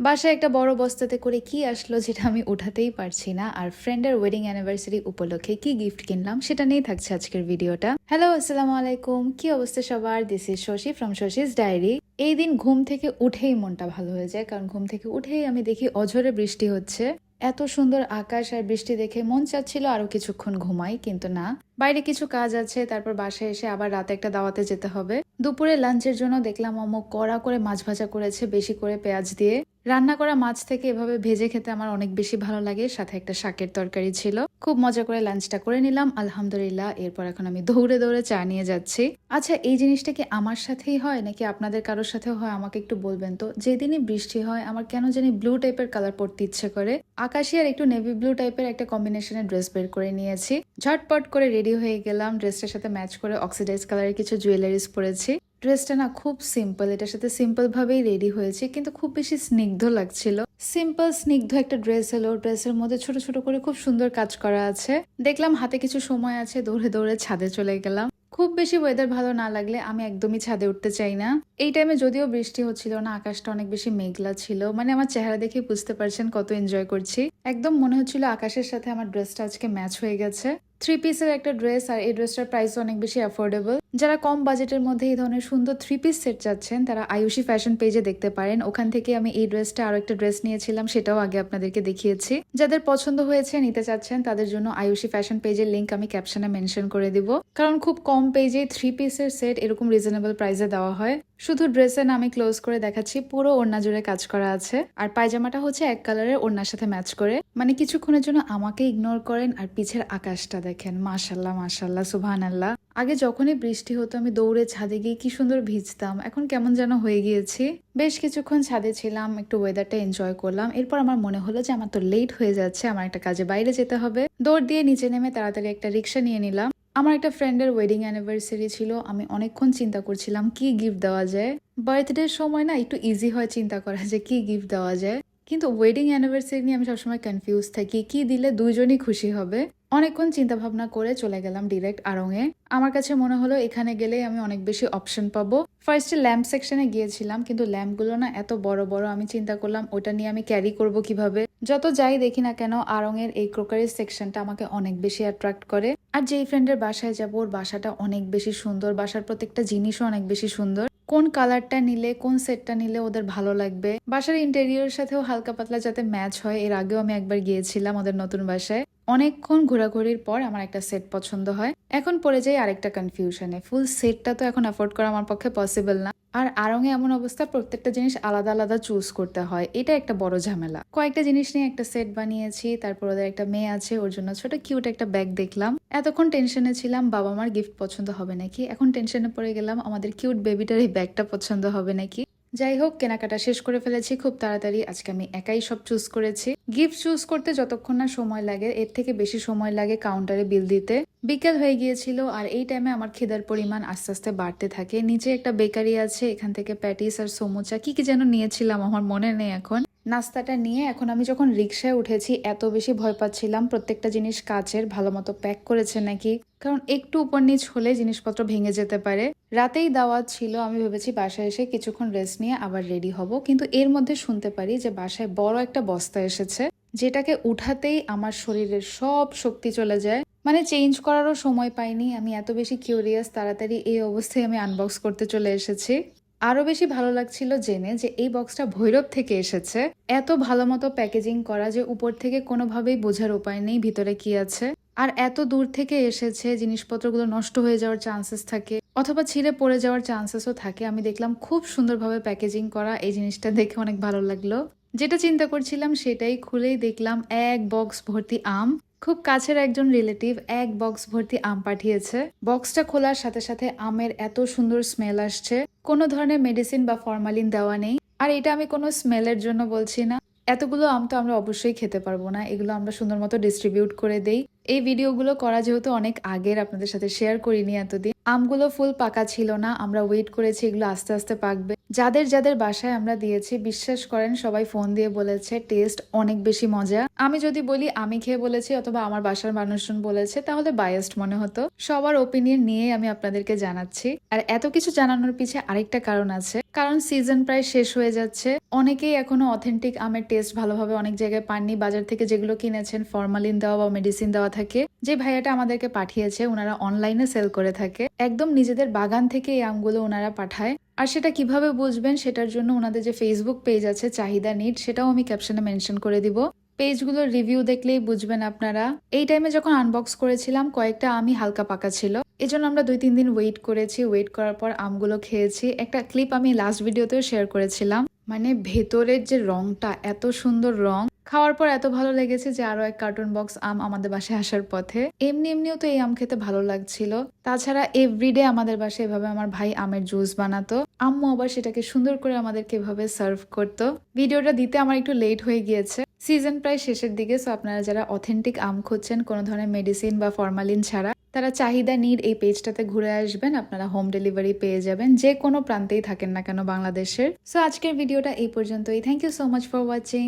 বাসায় একটা বড় বস্তাতে করে কি আসলো যেটা আমি উঠাতেই পারছি না? আর ফ্রেন্ডের ওয়েডিং অ্যানিভার্সারি উপলক্ষে কি গিফট কিনলাম সেটা নিয়ে থাকছে আজকের ভিডিওটা। হ্যালো আসসালামু আলাইকুম। কি অবস্থা সবার? This is Shashi from Shashi's diary. এই দিন ঘুম থেকে উঠেই মনটা ভালো হয়ে যায়, কারণ ঘুম থেকে উঠেই আমি দেখি অঝরে বৃষ্টি হচ্ছে। এত সুন্দর আকাশ আর বৃষ্টি দেখে মন চাচ্ছিল আরও কিছুক্ষণ ঘুমাই, কিন্তু না। বাইরে কিছু কাজ আছে, তারপর বাসায় এসে আবার রাতে একটা দাওয়াতে যেতে হবে। দুপুরে লাঞ্চের জন্য দেখলাম অমুক কড়া করে মাছ ভাজা করেছে, বেশি করে পেঁয়াজ দিয়ে। রান্না করা মাছ থেকে এভাবে ভেজে খেতে আমার অনেক বেশি ভালো লাগে। সাথে একটা শাকের তরকারি ছিল। খুব মজা করে লাঞ্চটা করে নিলাম। আলহামদুলিল্লাহ, এরপর এখন আমি দৌড়ে দৌড়ে চা নিয়ে যাচ্ছি। আচ্ছা এই জিনিসটা কি আমার সাথেই হয় নাকি আপনাদের কারোর সাথেও হয়? আমাকে একটু বলবেন তো। যেদিনই বৃষ্টি হয়, আমার কেন জানি ব্লু টাইপের কালার পরতে ইচ্ছে করে। আকাশি আর একটু নেভি ব্লু টাইপের একটা কম্বিনেশনের ড্রেস বের করে নিয়েছি। ঝটপট করে রেডি হয়ে গেলাম। ড্রেসটার সাথে ম্যাচ করে অক্সিডাইজ কালারের কিছু জুয়েলারিস পরেছি। ড্রেসটা না খুব সিম্পল এটার সাথে সিম্পল ভাবেই রেডি হয়েছে, কিন্তু খুব বেশি স্নিগ্ধ লাগছিল। সিম্পল স্নিগ্ধ একটা ড্রেস হলো ড্রেসের মধ্যে ছোট ছোট করে খুব সুন্দর কাজ করা আছে। দেখলাম হাতে কিছু সময় আছে, দৌড়ে দৌড়ে ছাদে চলে গেলাম। খুব বেশি ওয়েদার ভালো না লাগলে আমি একদমই ছাদে উঠতে চাই না। এই টাইমে যদিও বৃষ্টি হচ্ছিল না, আকাশটা অনেক বেশি মেঘলা ছিল মানে আমার চেহারা দেখে বুঝতে পারছেন কত এনজয় করছি। একদম মনে হচ্ছিল আকাশের সাথে আমার ড্রেসটা আজকে ম্যাচ হয়ে গেছে। থ্রি পিসের একটা ড্রেস আর এই ড্রেসটার প্রাইস অনেক বেশি অ্যাফোর্ডেবল যারা কম বাজেটের মধ্যে এই ধরনের সুন্দর থ্রি পিস সেট চাচ্ছেন, তারা আয়ুষী ফ্যাশন পেজে দেখতে পারেন। ওখান থেকে আমি এই ড্রেসটা আরও একটা ড্রেস নিয়েছিলাম, সেটাও আগে আপনাদেরকে দেখিয়েছি। যাদের পছন্দ হয়েছে, নিতে চাচ্ছেন, তাদের জন্য আয়ুষী ফ্যাশন পেজের লিঙ্ক আমি ক্যাপশনে মেনশন করে দিব। কারণ খুব কম পেজে থ্রি পিসের সেট এরকম রিজনেবল প্রাইসে দেওয়া হয়। শুধু ড্রেসের নামে ক্লোজ করে দেখাচ্ছি, পুরো ওড়না জুড়ে কাজ করা আছে। আর পায়জামাটা হচ্ছে এক কালারের ওড়নার সাথে ম্যাচ করে। মানে কিছুক্ষণের জন্য আমাকে ইগনোর করেন, আর পিছের আকাশটা দেখেন। মাশাল্লাহ মাশাল্লাহ সুবহান আল্লাহ আগে যখনই বৃষ্টি হতো, আমি দৌড়ে ছাদে গিয়ে কি সুন্দর ভিজতাম। এখন কেমন যেন হয়ে গিয়েছি। বেশ কিছুক্ষণ ছাদে ছিলাম, একটু ওয়েদারটা এনজয় করলাম। এরপর আমার মনে হলো যে আমার তো লেট হয়ে যাচ্ছে, আমার একটা কাজে বাইরে যেতে হবে। দৌড় দিয়ে নিচে নেমে তাড়াতাড়ি একটা রিক্সা নিয়ে নিলাম। আমার একটা ফ্রেন্ডের ওয়েডিং অ্যানিভার্সারি ছিল, আমি অনেকক্ষণ চিন্তা করছিলাম, কি গিফট দেওয়া যায়? বার্থডের সময় না, একটু ইজি হয় চিন্তা করা যে কি গিফট দেওয়া যায়? কিন্তু ওয়েডিং অ্যানিভার্সারি নিয়ে আমি সবসময় কনফিউজ থাকি, কি দিলে দুইজনই খুশি হবে? অনেকক্ষণ চিন্তা ভাবনা করে চলে গেলাম ডিরেক্ট আড়ংয়ে আমার কাছে মনে হলো এখানে গেলে আমি অনেক বেশি অপশন পাবো। ফার্স্টে ল্যাম্প সেকশনে গিয়েছিলাম, কিন্তু ল্যাম্পগুলো না এত বড় বড় আমি চিন্তা করলাম, ওটা নিয়ে আমি ক্যারি করব কীভাবে? যত যাই দেখি না কেন আড়ংয়ের এই ক্রোকারি সেকশনটা আমাকে অনেক বেশি অ্যাট্রাক্ট করে। আর যেই ফ্রেন্ডের বাসায় যাব, ওর বাসাটা অনেক বেশি সুন্দর, বাসার প্রত্যেকটা জিনিসও অনেক বেশি সুন্দর। কোন কালারটা নিলে, কোন সেটটা নিলে ওদের ভালো লাগবে। বাসার ইন্টেরিয়র সাথেও হালকা পাতলা যাতে ম্যাচ হয়, এর আগেও আমি একবার গিয়েছিলাম ওদের নতুন বাসায়। অনেকক্ষণ ঘোরাঘুরির পর আমার একটা সেট পছন্দ হয়। এখন পড়ে যাই আরেকটা কনফিউশনে ফুল সেটটা তো এখন অ্যাফোর্ড করা আমার পক্ষে পসিবল না। আর আরঙে এমন অবস্থা, প্রত্যেকটা জিনিস আলাদা আলাদা চুজ করতে হয়। এটা একটা বড় ঝামেলা। কয়েকটা জিনিস নিয়ে একটা সেট বানিয়েছি, তারপর ওদের একটা মেয়ে আছে, ওর জন্য ছোট কিউট একটা ব্যাগ দেখলাম। এতক্ষণ টেনশনে ছিলাম বাবা মার গিফট পছন্দ হবে নাকি? এখন টেনশনে পড়ে গেলাম, আমাদের কিউট বেবিটার এই ব্যাগটা পছন্দ হবে নাকি? যাই হোক, কেনাকাটা শেষ করে ফেলেছি। খুব তাড়াতাড়ি আজকে আমি একাই সব চুজ করেছি। গিফট চুজ করতে যতক্ষণ না সময় লাগে, এর থেকে বেশি সময় লাগে কাউন্টারে বিল দিতে। বিকেল হয়ে গিয়েছিল আর এই টাইমে আমার খিদার পরিমাণ আস্তে আস্তে বাড়তে থাকে। নিচে একটা বেকারি আছে, এখান থেকে প্যাটিস আর সমুচা, কি কি যেন নিয়েছিলাম আমার মনে নেই এখন। নাস্তাটা নিয়ে এখন আমি যখন রিক্সায় উঠেছি, এত বেশি ভয় পাচ্ছিলাম। প্রত্যেকটা জিনিস কাচের, ভালো মতো প্যাক করেছে নাকি? কারণ একটু উপর নিচ হলে জিনিসপত্র ভেঙে যেতে পারে। রাতেই দাওয়াত ছিল, আমি ভেবেছি বাসায় এসে কিছুক্ষণ রেস্ট নিয়ে আবার রেডি হব। কিন্তু এর মধ্যে শুনতে পারি যে বাসায় বড় একটা বস্তা এসেছে, যেটাকে উঠাতেই আমার শরীরের সব শক্তি চলে যায়। মানে চেঞ্জ করারও সময় পাইনি, আমি এত বেশি কিউরিয়াস তাড়াতাড়ি এই অবস্থায় আমি আনবক্স করতে চলে এসেছি। আরও বেশি ভালো লাগছিল জেনে যে এই বক্সটা ভৈরব থেকে এসেছে। এত ভালো মতো প্যাকেজিং করা যে উপর থেকে কোনোভাবেই বোঝার উপায় নেই, ভিতরে কি আছে। আর এত দূর থেকে এসেছে জিনিসপত্রগুলো নষ্ট হয়ে যাওয়ার চান্সেস থাকে, অথবা ছিঁড়ে পড়ে যাওয়ার চান্সেসও থাকে। আমি দেখলাম খুব সুন্দরভাবে প্যাকেজিং করা এই জিনিসটা দেখে অনেক ভালো লাগল। যেটা চিন্তা করছিলাম সেটাই খুলেই দেখলাম এক বক্স ভর্তি আম। খুব কাছের একজন রিলেটিভ এক বক্স ভর্তি আম পাঠিয়েছে। বক্সটা খোলার সাথে সাথে আমের এত সুন্দর স্মেল আসছে। কোনো ধরনের মেডিসিন বা ফরমালিন দেওয়া নেই। আর এটা আমি কোনো স্মেলের জন্য বলছি না। এতগুলো আম তো আমরা অবশ্যই খেতে পারব না, এগুলো আমরা সুন্দর মতো ডিস্ট্রিবিউট করে দেই। এই ভিডিওগুলো করা যেহেতু অনেক আগের, আপনাদের সাথে শেয়ার করিনি এতদিন। আমগুলো ফুল পাকা ছিল না, আমরা ওয়েট করেছি এগুলো আস্তে আস্তে পাকবে। যাদের যাদের বাসায় আমরা দিয়েছি, বিশ্বাস করেন, সবাই ফোন দিয়ে বলেছে টেস্ট অনেক বেশি মজা আমি যদি বলি, আমি খেয়ে বলেছি অথবা আমার বাসার মানুষজন বলেছে, তাহলে বায়াসড মনে হতো। সবার ওপিনিয়ন নিয়ে আমি আপনাদেরকে জানাচ্ছি। আর এত কিছু জানানোর পিছে আরেকটা কারণ আছে। কারণ সিজন প্রায় শেষ হয়ে যাচ্ছে। অনেকেই এখনও অথেন্টিক আমের টেস্ট ভালোভাবে অনেক জায়গায় পাননি। বাজার থেকে যেগুলো কিনেছেন ফরমালিন দেওয়া বা মেডিসিন দেওয়া থাকে, যে ভাইয়াটা আমাদেরকে পাঠিয়েছে ওনারা অনলাইনে সেল করে থাকে। একদম নিজেদের বাগান থেকে এই আমগুলো ওনারা পাঠায়। আর সেটা কীভাবে বুঝবেন সেটার জন্য ওনাদের যে ফেসবুক পেজ আছে, চাহিদা নিট, সেটাও আমি ক্যাপশনে মেনশন করে দিব। পেজগুলোর রিভিউ দেখলেই বুঝবেন আপনারা। এই টাইমে যখন আনবক্স করেছিলাম, কয়েকটা আমি হালকা পাকা ছিল। এজন্য আমরা দুই, তিন দিন ওয়েট করেছি। ওয়েট করার পর আমগুলো খেয়েছি। একটা ক্লিপ আমি লাস্ট ভিডিওতেও শেয়ার করেছিলাম। মানে ভেতরের যে রংটা, এত সুন্দর রং। খাওয়ার পর এত ভালো লেগেছে যে আরও এক কার্টুন বক্স আম আমাদের বাসায় আসার পথে। এমনি এমনিও তো এই আম খেতে ভালো লাগছিল। তাছাড়া এভরিডে আমাদের বাসায় এভাবে আমার ভাই আমের জুস বানাতো। আম্মু আবার সেটাকে সুন্দর করে আমাদেরকে এভাবে সার্ভ করতো। ভিডিওটা দিতে আমার একটু লেট হয়ে গিয়েছে। সিজন প্রায় শেষের দিকে সো আপনারা যারা অথেন্টিক আম খুঁজছেন, কোনো ধরনের মেডিসিন বা ফরমালিন ছাড়া, তারা চাহিদা নিড এই পেজটাতে ঘুরে আসবেন। আপনারা হোম ডেলিভারি পেয়ে যাবেন। যে কোনো প্রান্তেই থাকেন না কেন বাংলাদেশের। সো আজকের ভিডিওটা এই পর্যন্তই। Thank you so much for watching